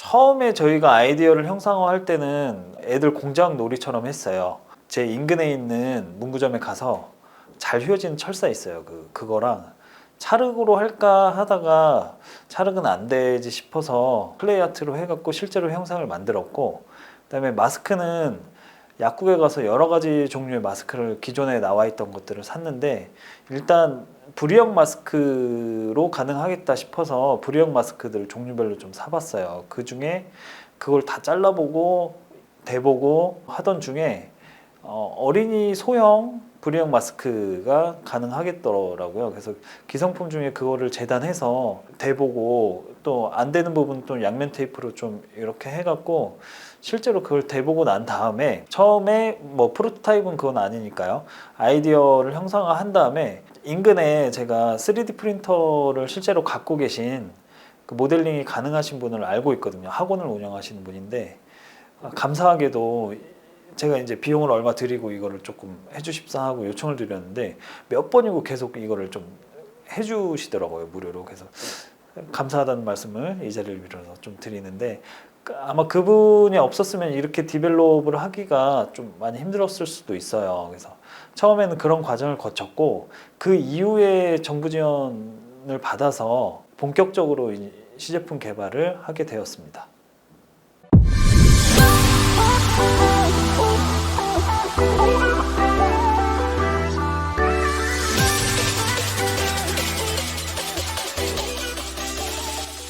처음에 저희가 아이디어를 형상화할 때는 애들 공장 놀이처럼 했어요. 제 인근에 있는 문구점에 가서 잘 휘어진 철사 있어요. 그 그거랑 찰흙으로 할까 하다가 찰흙은 안 되지 싶어서 플레이 아트로 해갖고 실제로 형상을 만들었고 그다음에 마스크는 약국에 가서 여러 가지 종류의 마스크를 기존에 나와 있던 것들을 샀는데 일단 불이형 마스크로 가능하겠다 싶어서 불이형 마스크들 종류별로 좀 사봤어요. 그 중에 그걸 다 잘라보고 대보고 하던 중에 어, 어린이 소형 불이형 마스크가 가능하겠더라고요. 그래서 기성품 중에 그거를 재단해서 대보고 또 안 되는 부분 또 양면 테이프로 좀 이렇게 해갖고 실제로 그걸 대보고 난 다음에 처음에 뭐 프로토타입은 그건 아니니까요. 아이디어를 형상화한 다음에 인근에 제가 3D 프린터를 실제로 갖고 계신 그 모델링이 가능하신 분을 알고 있거든요. 학원을 운영하시는 분인데 아, 감사하게도 제가 이제 비용을 얼마 드리고 이거를 조금 해주십사 하고 요청을 드렸는데 몇 번이고 계속 이거를 좀 해주시더라고요 무료로 그래서 감사하다는 말씀을 이 자리를 빌어서 좀 드리는데 그- 아마 그분이 없었으면 이렇게 디벨롭을 하기가 좀 많이 힘들었을 수도 있어요 그래서 처음에는 그런 과정을 거쳤고 그 이후에 정부 지원을 받아서 본격적으로 이 시제품 개발을 하게 되었습니다.